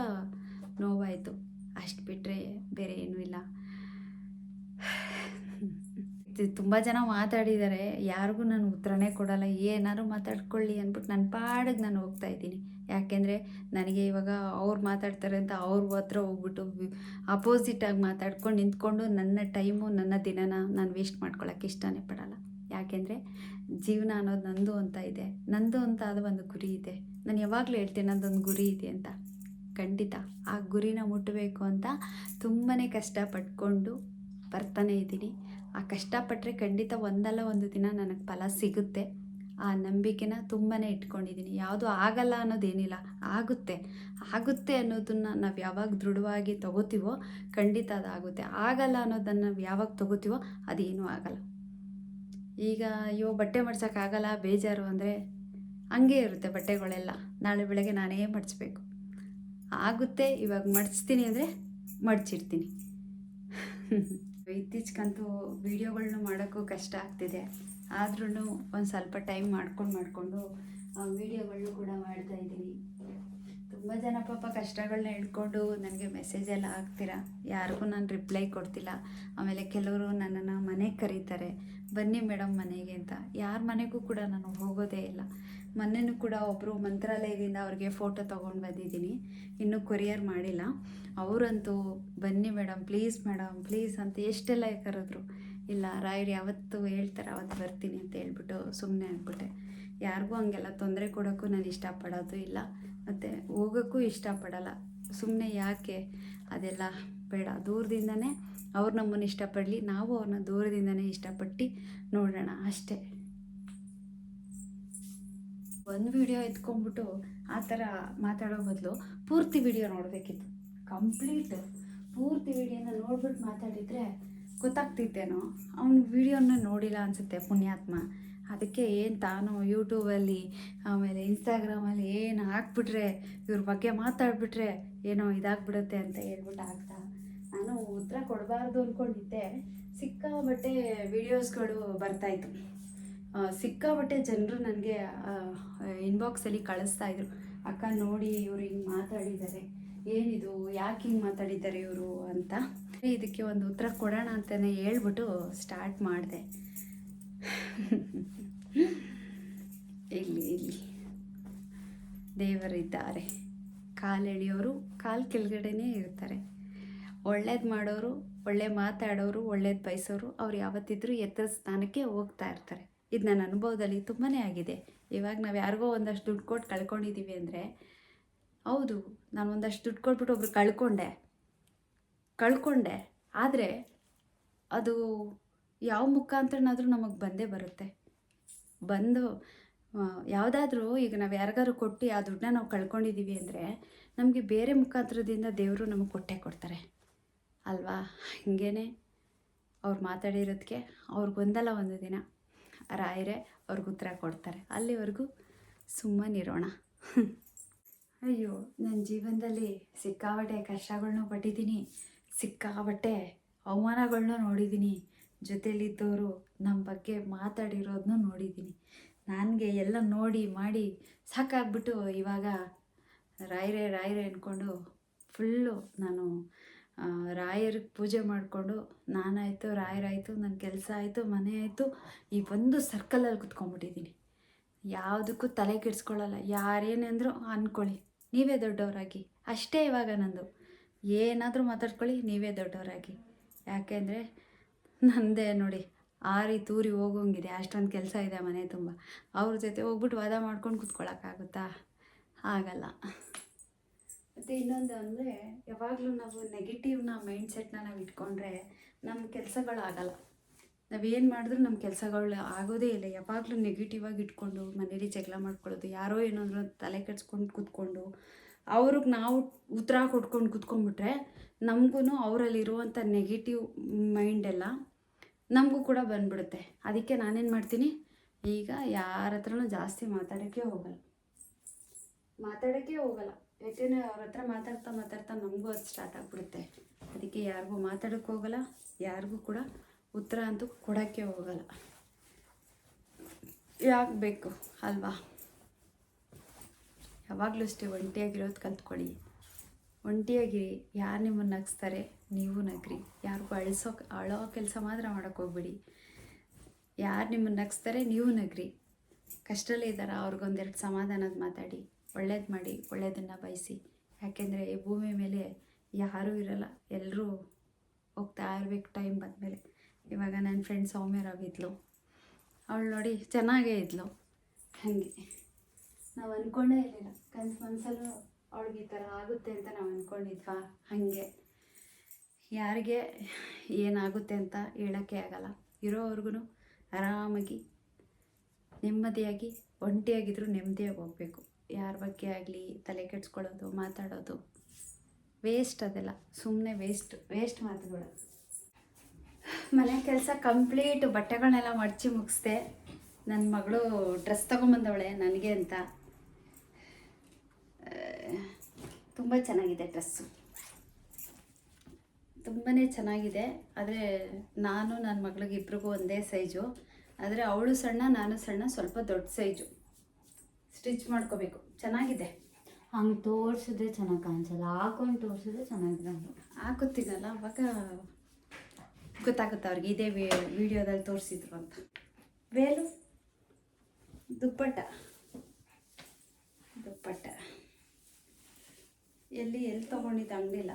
B: ನೋವಾಯಿತು. ಅಷ್ಟು ಬಿಟ್ಟರೆ ಬೇರೆ ಏನೂ ಇಲ್ಲ. ತುಂಬ ಜನ ಮಾತಾಡಿದ್ದಾರೆ ಯಾರಿಗೂ ನಾನು ಉತ್ತರನೇ ಕೊಡಲ್ಲ, ಏನಾದ್ರು ಮಾತಾಡ್ಕೊಳ್ಳಿ ಅಂದ್ಬಿಟ್ಟು ನನ್ನ ಪಾಡಿಗೆ ನಾನು ಹೋಗ್ತಾ ಇದ್ದೀನಿ. ಯಾಕೆಂದರೆ ನನಗೆ ಇವಾಗ ಅವ್ರು ಮಾತಾಡ್ತಾರೆ ಅಂತ ಅವ್ರ ಹತ್ರ ಹೋಗ್ಬಿಟ್ಟು ಅಪೋಸಿಟಾಗಿ ಮಾತಾಡ್ಕೊಂಡು ನಿಂತ್ಕೊಂಡು ನನ್ನ ಟೈಮು, ನನ್ನ ದಿನನ ನಾನು ವೇಸ್ಟ್ ಮಾಡ್ಕೊಳ್ಳೋಕೆ ಇಷ್ಟನೇ ಪಡಲ್ಲ. ಯಾಕೆಂದರೆ ಜೀವನ ಅನ್ನೋದು ನಂದು ಅಂತ ಇದೆ. ನಂದು ಅಂತ ಅದು ಒಂದು ಗುರಿ ಇದೆ. ನಾನು ಯಾವಾಗಲೂ ಹೇಳ್ತೀನಿ ನಂದೊಂದು ಗುರಿ ಇದೆ ಅಂತ. ಖಂಡಿತ. ಆ ಗುರಿನ ಮುಟ್ಟಬೇಕು ಅಂತ ತುಂಬಾ ಕಷ್ಟಪಟ್ಕೊಂಡು ಬರ್ತಾನೆ ಇದ್ದೀನಿ. ಆ ಕಷ್ಟಪಟ್ಟರೆ ಖಂಡಿತ ಒಂದಲ್ಲ ಒಂದು ದಿನ ನನಗೆ ಫಲ ಸಿಗುತ್ತೆ. ಆ ನಂಬಿಕೆನ ತುಂಬಾ ಇಟ್ಕೊಂಡಿದ್ದೀನಿ ಯಾವುದು ಆಗಲ್ಲ ಅನ್ನೋದೇನಿಲ್ಲ, ಆಗುತ್ತೆ. ಆಗುತ್ತೆ ಅನ್ನೋದನ್ನು ನಾವು ಯಾವಾಗ ದೃಢವಾಗಿ ತಗೋತೀವೋ ಖಂಡಿತ ಅದಾಗುತ್ತೆ. ಆಗಲ್ಲ ಅನ್ನೋದನ್ನು ನಾವು ಯಾವಾಗ ತಗೋತೀವೋ ಅದೇನೂ ಆಗಲ್ಲ. ಈಗ ಅಯ್ಯೋ, ಬಟ್ಟೆ ಮಡ್ಸೋಕ್ಕಾಗಲ್ಲ ಬೇಜಾರು ಅಂದರೆ ಹಂಗೆ ಇರುತ್ತೆ ಬಟ್ಟೆಗಳೆಲ್ಲ. ನಾಳೆ ಬೆಳಗ್ಗೆ ನಾನೇ ಮಡಿಸ್ಬೇಕು. ಆಗುತ್ತೆ, ಇವಾಗ ಮಡಿಸ್ತೀನಿ ಅಂದರೆ ಮಡ್ಚಿಡ್ತೀನಿ ಇತ್ತೀಚೆಗಂತೂ ವೀಡಿಯೋಗಳನ್ನ ಮಾಡೋಕ್ಕೂ ಕಷ್ಟ ಆಗ್ತಿದೆ. ಆದ್ರೂ ಒಂದು ಸ್ವಲ್ಪ ಟೈಮ್ ಮಾಡ್ಕೊಂಡು ಮಾಡಿಕೊಂಡು ವೀಡಿಯೋಗಳನ್ನೂ ಕೂಡ ಮಾಡ್ತಾ ಇದ್ದೀನಿ. ತುಂಬ ಜನ ಪಾಪ ಕಷ್ಟಗಳನ್ನ ಹಿಡ್ಕೊಂಡು ನನಗೆ ಮೆಸೇಜ್ ಎಲ್ಲ ಹಾಕ್ತೀರಾ? ಯಾರಿಗೂ ನಾನು ರಿಪ್ಲೈ ಕೊಡ್ತಿಲ್ಲ. ಆಮೇಲೆ ಕೆಲವರು ನನ್ನನ್ನು ಮನೆಗೆ ಕರೀತಾರೆ. ಬನ್ನಿ ಮೇಡಮ್ ಮನೆಗೆ ಅಂತ. ಯಾರ ಮನೆಗೂ ಕೂಡ ನಾನು ಹೋಗೋದೇ ಇಲ್ಲ. ಮೊನ್ನೆನೂ ಕೂಡ ಒಬ್ಬರು ಮಂತ್ರಾಲಯದಿಂದ ಅವ್ರಿಗೆ ಫೋಟೋ ತೊಗೊಂಡು ಬಂದಿದ್ದೀನಿ. ಇನ್ನೂ ಕೊರಿಯರ್ ಮಾಡಿಲ್ಲ. ಅವರಂತೂ, ಬನ್ನಿ ಮೇಡಮ್ ಪ್ಲೀಸ್ ಮೇಡಮ್ ಪ್ಲೀಸ್ ಅಂತ ಎಷ್ಟೆಲ್ಲ ಕರೆದ್ರು. ಇಲ್ಲ ರಾಯರು ಯಾವತ್ತು ಹೇಳ್ತಾರೆ ಅವತ್ತು ಬರ್ತೀನಿ ಅಂತ ಹೇಳ್ಬಿಟ್ಟು ಸುಮ್ಮನೆ ಆಗ್ಬಿಟ್ಟೆ. ಯಾರಿಗೂ ಹಂಗೆಲ್ಲ ತೊಂದರೆ ಕೊಡೋಕ್ಕೂ ನಾನು ಇಷ್ಟಪಡೋದು ಇಲ್ಲ. ಮತ್ತು ಹೋಗೋಕ್ಕೂ ಇಷ್ಟಪಡಲ್ಲ. ಸುಮ್ಮನೆ ಯಾಕೆ? ಅದೆಲ್ಲ ಬೇಡ. ದೂರದಿಂದನೇ ಅವ್ರು ನಮ್ಮನ್ನು ಇಷ್ಟಪಡಲಿ. ನಾವು ಅವ್ರನ್ನ ದೂರದಿಂದನೇ ಇಷ್ಟಪಟ್ಟು ನೋಡೋಣ ಅಷ್ಟೇ. ಒಂದು ವಿಡಿಯೋ ಎತ್ಕೊಂಡ್ಬಿಟ್ಟು ಆ ಥರ ಮಾತಾಡೋ ಬದಲು ಪೂರ್ತಿ ವಿಡಿಯೋ ನೋಡಬೇಕಿತ್ತು. ಕಂಪ್ಲೀಟ್ ಪೂರ್ತಿ ವಿಡಿಯೋನ ನೋಡ್ಬಿಟ್ಟು ಮಾತಾಡಿದರೆ ಗೊತ್ತಾಗ್ತಿತ್ತೇನೋ? ಅವನು ವಿಡಿಯೋನ ನೋಡಿಲ್ಲ ಅನಿಸುತ್ತೆ ಪುಣ್ಯಾತ್ಮ. ಅದಕ್ಕೆ ಏನು ತಾನು ಯೂಟ್ಯೂಬಲ್ಲಿ ಆಮೇಲೆ ಇನ್ಸ್ಟಾಗ್ರಾಮಲ್ಲಿ ಏನು ಹಾಕ್ಬಿಟ್ರೆ, ಇವ್ರ ಬಗ್ಗೆ ಮಾತಾಡ್ಬಿಟ್ರೆ ಏನೋ ಇದಾಗ್ಬಿಡುತ್ತೆ ಅಂತ ಹೇಳ್ಬಿಟ್ಟು ಆಗ್ತಾ. ನಾನು ಉತ್ತರ ಕೊಡಬಾರ್ದು ಅಂದ್ಕೊಂಡಿದ್ದೆ ಸಿಕ್ಕಾಬಟ್ಟೆ ವಿಡಿಯೋಸ್ಗಳು ಬರ್ತಾಯಿತ್ತು ಸಿಕ್ಕಾಬಟ್ಟೆ ಜನರು ನನಗೆ ಇನ್ಬಾಕ್ಸಲ್ಲಿ ಕಳಿಸ್ತಾ ಇದ್ರು. ಅಕ್ಕ ನೋಡಿ ಇವರು ಹಿಂಗೆ ಮಾತಾಡಿದ್ದಾರೆ. ಏನಿದು? ಯಾಕೆ ಹಿಂಗೆ ಮಾತಾಡಿದ್ದಾರೆ ಇವರು ಅಂತ. ಇದಕ್ಕೆ ಒಂದು ಉತ್ತರ ಕೊಡೋಣ ಅಂತಲೇ ಹೇಳ್ಬಿಟ್ಟು ಸ್ಟಾರ್ಟ್ ಮಾಡಿದೆ. ಇಲ್ಲಿ ಇಲ್ಲಿ ದೇವರಿದ್ದಾರೆ. ಕಾಲೆಳೆಯೋರು ಕಾಲು ಕೆಳಗಡೆನೇ ಇರ್ತಾರೆ. ಒಳ್ಳೇದು ಮಾಡೋರು, ಒಳ್ಳೆ ಮಾತಾಡೋರು, ಒಳ್ಳೇದು ಬಯಸೋರು, ಅವ್ರು ಯಾವತ್ತಿದ್ರೂ ಎತ್ತರ ಸ್ಥಾನಕ್ಕೆ ಹೋಗ್ತಾ ಇರ್ತಾರೆ. ಇದು ನನ್ನ ಅನುಭವದಲ್ಲಿ ತುಂಬಾ ಆಗಿದೆ. ಇವಾಗ ನಾವು ಯಾರಿಗೋ ಒಂದಷ್ಟು ದುಡ್ಡು ಕೊಟ್ಟು ಕಳ್ಕೊಂಡಿದ್ದೀವಿ ಅಂದರೆ, ಹೌದು, ನಾನು ಒಂದಷ್ಟು ದುಡ್ಡು ಕೊಟ್ಬಿಟ್ಟು ಒಬ್ರು ಕಳ್ಕೊಂಡೆ. ಕಳ್ಕೊಂಡೆ. ಆದರೆ ಅದು ಯಾವ ಮುಖಾಂತರನಾದರೂ ನಮಗೆ ಬಂದೇ ಬರುತ್ತೆ. ಬಂದು ಯಾವುದಾದ್ರೂ ಈಗ ನಾವು ಯಾರಿಗಾದ್ರು ಕೊಟ್ಟು ಆ ದುಡ್ಡನ್ನ ನಾವು ಕಳ್ಕೊಂಡಿದ್ದೀವಿ ಅಂದರೆ, ನಮಗೆ ಬೇರೆ ಮುಖಾಂತರದಿಂದ ದೇವರು ನಮಗೆ ಕೊಟ್ಟೆ ಕೊಡ್ತಾರೆ. ಅಲ್ವಾ? ಹಿಂಗೇ ಅವ್ರು ಮಾತಾಡಿರೋದಕ್ಕೆ ಅವ್ರಿಗೊಂದಲ್ಲ ಒಂದು ದಿನ. ರಾಯರೇ ಅವ್ರಿಗೆ ಉತ್ತರ ಕೊಡ್ತಾರೆ. ಅಲ್ಲಿವರೆಗೂ ಸುಮ್ಮನಿರೋಣ ಅಯ್ಯೋ ನನ್ನ ಜೀವನದಲ್ಲಿ ಸಿಕ್ಕಾಬಟ್ಟೆ ಕಷ್ಟಗಳನ್ನೂ ಪಟ್ಟಿದ್ದೀನಿ. ಸಿಕ್ಕಾಬಟ್ಟೆ ಅವಮಾನಗಳನ್ನ ನೋಡಿದ್ದೀನಿ. ಜೊತೆಯಲ್ಲಿದ್ದವರು ನಮ್ಮ ಬಗ್ಗೆ ಮಾತಾಡಿರೋದನ್ನೂ ನೋಡಿದ್ದೀನಿ. ನನಗೆ ಎಲ್ಲ ನೋಡಿ, ಮಾಡಿ ಸಾಕಾಗ್ಬಿಟ್ಟು ಇವಾಗ ರಾಯರೇ ರಾಯರೇ ಅಂದ್ಕೊಂಡು ಫುಲ್ಲು ನಾನು ರಾಯರಿಗೆ ಪೂಜೆ ಮಾಡಿಕೊಂಡು ನಾನಾಯಿತು ರಾಯರಾಯಿತು ನನ್ನ ಕೆಲಸ ಆಯಿತು, ಮನೆ ಆಯಿತು, ಈ ಒಂದು ಸರ್ಕಲಲ್ಲಿ ಕುತ್ಕೊಂಡ್ಬಿಟ್ಟಿದ್ದೀನಿ ಯಾವುದಕ್ಕೂ ತಲೆ ಕೆಡಿಸ್ಕೊಳ್ಳಲ್ಲ ಯಾರೇನೆಂದರೂ ಅಂದ್ಕೊಳ್ಳಿ ನೀವೇ ದೊಡ್ಡವರಾಗಿ. ಅಷ್ಟೇ ಇವಾಗ ನಂದು. ಏನಾದರೂ ಮಾತಾಡ್ಕೊಳ್ಳಿ, ನೀವೇ ದೊಡ್ಡವರಾಗಿ. ಯಾಕೆಂದರೆ ನಂದೇ ನೋಡಿ, ಆರಿ ತೂರಿ ಹೋಗೋಂಗಿದೆ. ಅಷ್ಟೊಂದು ಕೆಲಸ ಇದೆ ಮನೆ ತುಂಬ. ಅವ್ರ ಜೊತೆ ಹೋಗ್ಬಿಟ್ಟು ವಾದ ಮಾಡ್ಕೊಂಡು ಕುತ್ಕೊಳ್ಳೋಕ್ಕಾಗುತ್ತಾ ಆಗಲ್ಲ ಮತ್ತು ಇನ್ನೊಂದು ಅಂದರೆ, ಯಾವಾಗಲೂ ನಾವು ನೆಗೆಟಿವ್ನ ಮೈಂಡ್ ಸೆಟ್ನ ನಾವು ಇಟ್ಕೊಂಡ್ರೆ ನಮ್ಮ ಕೆಲಸಗಳು ಆಗಲ್ಲ. ನಾವೇನು ಮಾಡಿದ್ರೂ ನಮ್ಮ ಕೆಲಸಗಳು ಆಗೋದೇ ಇಲ್ಲ. ಯಾವಾಗಲೂ ನೆಗೆಟಿವ್ ಆಗಿ ಇಟ್ಕೊಂಡು ಮನೇಲಿ ಜಗಳ ಮಾಡ್ಕೊಳ್ಳೋದು, ಯಾರೋ ಏನಾದರೂ ತಲೆ ಕೆಡ್ಸ್ಕೊಂಡು ಕೂತ್ಕೊಂಡು, ಅವ್ರಿಗೆ ನಾವು ಉತ್ತರ ಕೊಟ್ಕೊಂಡು ಕೂತ್ಕೊಂಡ್ಬಿಟ್ರೆ ನಮಗೂ ಅವರಲ್ಲಿರುವಂಥ ನೆಗೆಟಿವ್ ಮೈಂಡೆಲ್ಲ ನಮಗೂ ಕೂಡ ಬಂದ್ಬಿಡುತ್ತೆ. ಅದಕ್ಕೆ ನಾನೇನು ಮಾಡ್ತೀನಿ? ಈಗ ಯಾರ ಹತ್ರನೂ ಜಾಸ್ತಿ ಮಾತಾಡೋಕ್ಕೆ ಹೋಗಲ್ಲ. ಮಾತಾಡೋಕ್ಕೆ ಹೋಗಲ್ಲ. ಯಾಕೆಂದರೆ ಅವ್ರ ಹತ್ರ ಮಾತಾಡ್ತಾ ಮಾತಾಡ್ತಾ ನಮಗೂ ಅದು ಸ್ಟಾರ್ಟ್ ಆಗಿಬಿಡುತ್ತೆ. ಅದಕ್ಕೆ ಯಾರಿಗೂ ಮಾತಾಡೋಕ್ಕೆ ಹೋಗಲ್ಲ, ಯಾರಿಗೂ ಕೂಡ ಉತ್ತರ ಅಂತೂ ಕೊಡೋಕ್ಕೆ ಹೋಗಲ್ಲ. ಯಾಕೆ ಬೇಕು ಅಲ್ವಾ? ಯಾವಾಗಲೂ ಅಷ್ಟೇ ಒಂಟಿಯಾಗಿರೋದು ಕಲ್ತ್ಕೊಳ್ಳಿ. ಒಂಟಿಯಾಗಿರಿ, ಯಾರು ನಿಮ್ಮನ್ನು ನಗಿಸ್ತಾರೆ ನೀವು ನಗ್ರಿ. ಯಾರಿಗೂ ಅಳಿಸೋ ಅಳೋ ಕೆಲಸ ಮಾತ್ರ ಮಾಡೋಕ್ಕೆ ಹೋಗ್ಬೇಡಿ. ಯಾರು ನಿಮ್ಮನ್ನು ನಗಿಸ್ತಾರೆ ನೀವು ನಗ್ರಿ. ಕಷ್ಟದಲ್ಲೇ ಇದ್ದಾರೆ ಅವ್ರಿಗೊಂದೆರಡು ಸಮಾಧಾನದ ಮಾತಾಡಿ. ಒಳ್ಳೇದು ಮಾಡಿ ಒಳ್ಳೆಯದನ್ನು ಬಯಸಿ. ಯಾಕೆಂದರೆ ಈ ಭೂಮಿ ಮೇಲೆ ಯಾರೂ ಇರಲ್ಲ ಎಲ್ಲರೂ ಹೋಗ್ತಾ ಇರ್ಬೇಕು ಟೈಮ್ ಬಂದಮೇಲೆ. ಇವಾಗ ನನ್ನ ಫ್ರೆಂಡ್ ಸೌಮ್ಯರಾಗಿದ್ಲು. ಅವಳು ನೋಡಿ ಚೆನ್ನಾಗೇ ಇದ್ಲು. ಹಾಗೆ. ನಾವು ಅಂದ್ಕೊಂಡೇ ಇರಲಿಲ್ಲ. ಕನ್ಸು ಮನಸ್ಸಲ್ಲೂ ಅವಳಿಗೆ ಈ ಥರ ಆಗುತ್ತೆ ಅಂತ ನಾವು ಅಂದ್ಕೊಂಡಿದ್ವಾ ಹಾಗೆ. ಯಾರಿಗೆ ಏನಾಗುತ್ತೆ ಅಂತ ಹೇಳೋಕ್ಕೆ ಆಗಲ್ಲ. ಇರೋವರೆಗೂ ಆರಾಮಾಗಿ, ನೆಮ್ಮದಿಯಾಗಿ ಒಂಟಿಯಾಗಿದ್ದರೂ ನೆಮ್ಮದಿಯಾಗಿ ಹೋಗಬೇಕು. ಯಾರ ಬಗ್ಗೆ ಆಗಲಿ, ತಲೆ ಕೆಡ್ಸ್ಕೊಳ್ಳೋದು, ಮಾತಾಡೋದು ವೇಸ್ಟ್ ಅದೆಲ್ಲ. ಸುಮ್ಮನೆ ವೇಸ್ಟ್ ವೇಸ್ಟ್ ಮಾತುಗಳು. ಮನೆ ಕೆಲಸ ಕಂಪ್ಲೀಟ್ ಬಟ್ಟೆಗಳನ್ನೆಲ್ಲ ಮಡಚಿ ಮುಗಿಸ್ದೆ. ನನ್ನ ಮಗಳು ಡ್ರೆಸ್ ತೊಗೊಂಬಂದವಳೆ ನನಗೆ ಅಂತ. ತುಂಬ ಚೆನ್ನಾಗಿದೆ ಡ್ರೆಸ್ಸು ತುಂಬಾ ಚೆನ್ನಾಗಿದೆ. ಆದರೆ ನಾನು ನನ್ನ ಮಗಳಿಗೆ ಇಬ್ರಿಗೂ ಒಂದೇ ಸೈಜು ಆದರೆ ಅವಳು ಸಣ್ಣ, ನಾನು ಸಣ್ಣ, ಸ್ವಲ್ಪ ದೊಡ್ಡ ಸೈಜು ಸ್ಟಿಚ್ ಮಾಡ್ಕೋಬೇಕು. ಚೆನ್ನಾಗಿದೆ.
A: ಹಂಗೆ ತೋರಿಸಿದ್ರೆ ಚೆನ್ನಾಗಿ ಕಾಣಿಸಲ್ಲ. ಹಾಕೊಂಡು ತೋರಿಸಿದ್ರೆ ಚೆನ್ನಾಗಿರಲ್ಲ
B: ಹಾಕುತ್ತೀನಲ್ಲ ಅವಾಗ ಗೊತ್ತಾಗುತ್ತೆ ಅವ್ರಿಗೆ ಇದೇ ವಿಡಿಯೋದಲ್ಲಿ ತೋರಿಸಿದ್ರು ಅಂತ. ವೇಲು ದುಪ್ಪಟ್ಟ. ದುಪ್ಪಟ್ಟ. ಎಲ್ಲಿ ಎಲ್ಲಿ ತೊಗೊಂಡಿದ್ದ ಇದೊಂದೇ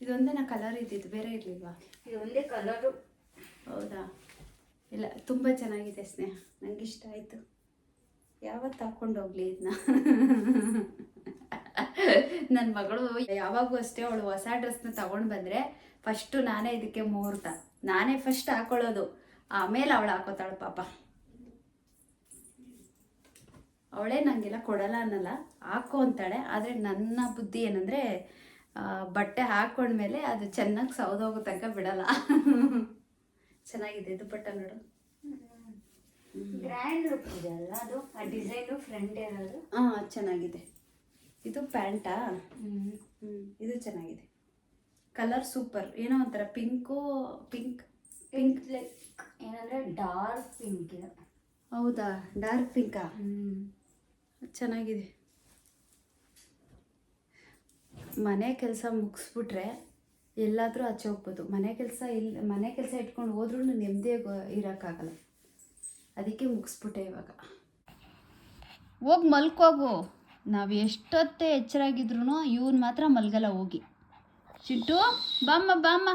B: ಇದೊಂದೇನ ಕಲರ್ ಇದ್ದಿದ್ದು? ಬೇರೆ ಇರಲಿಲ್ವಾ?
A: ಇದೊಂದೇ ಕಲರು
B: ಹೌದಾ? ಇಲ್ಲ, ತುಂಬ ಚೆನ್ನಾಗಿದೆ ಸ್ನೇಹ. ನನಗೆ ಇಷ್ಟ ಆಯಿತು. ಯಾವತ್ತು ಹಾಕ್ಕೊಂಡು ಹೋಗ್ಲಿ ಇದನ್ನ ನನ್ನ ಮಗಳು ಯಾವಾಗೂ ಅಷ್ಟೇ, ಅವಳು ಹೊಸ ಡ್ರೆಸ್ನ ತಗೊಂಡು ಬಂದರೆ ಫಸ್ಟು ನಾನೇ ಇದಕ್ಕೆ ಮುಹೂರ್ತ. ನಾನೇ ಫಸ್ಟ್ ಹಾಕೊಳ್ಳೋದು. ಆಮೇಲೆ ಅವಳು ಹಾಕೋತಾಳು ಪಾಪ. ಅವಳೇ ನನಗೆಲ್ಲ ಕೊಡಲ್ಲ ಅನ್ನಲ್ಲ, ಹಾಕೋ ಅಂತಾಳೆ. ಆದರೆ ನನ್ನ ಬುದ್ಧಿ ಏನಂದರೆ ಬಟ್ಟೆ ಹಾಕೊಂಡ್ಮೇಲೆ ಅದು ಚೆನ್ನಾಗಿ ಸೌದೋಗೋ ತನಕ ಬಿಡಲ್ಲ. ಚೆನ್ನಾಗಿದೆ ದುಪ್ಪಟ್ಟ ನೋಡು.
A: ಗ್ರ್ಯಾಂಡ್ ಲುಕ್ ಇದೆ ಅಲ್ಲ ಅದು? ಆ ಡಿಸೈನು ಫ್ರಂಟ್ ಇರೋದು?
B: ಹಾಂ ಚೆನ್ನಾಗಿದೆ. ಇದು ಪ್ಯಾಂಟಾ? ಹ್ಞೂ ಇದು ಚೆನ್ನಾಗಿದೆ. ಕಲರ್ ಸೂಪರ್ ಏನೋ ಒಂಥರ ಪಿಂಕು ಪಿಂಕ್
A: ಪಿಂಕ್. ಲೈಕ್ ಏನಂದ್ರೆ ಡಾರ್ಕ್ ಪಿಂಕ್ ಇದೆ.
B: ಹೌದಾ? ಡಾರ್ಕ್ ಪಿಂಕಾ
A: ಹ್ಞೂ
B: ಚೆನ್ನಾಗಿದೆ. ಮನೆ ಕೆಲಸ ಮುಗಿಸ್ಬಿಟ್ರೆ ಎಲ್ಲಾದರೂ ಆಚೆ ಹೋಗ್ಬೋದು. ಮನೆ ಕೆಲಸ ಇಲ್ಲ ಮನೆ ಕೆಲಸ ಇಟ್ಕೊಂಡು ಹೋದ್ರೂ ನೆಮ್ಮದಿಯಾಗಿ ಇರೋಕ್ಕಾಗಲ್ಲ. ಅದಕ್ಕೆ ಮುಗಿಸ್ಬಿಟ್ಟೆ ಇವಾಗ.
A: ಹೋಗಿ ಮಲ್ಕೋಗು. ನಾವು ಎಷ್ಟೊತ್ತೇ ಎಚ್ಚರಾಗಿದ್ರು ಇವನು ಮಾತ್ರ ಮಲ್ಗಲ್ಲ ಹೋಗಿ. ಚಿಟ್ಟು ಬಾಮ್ಮ ಬಾಮ್ಮ.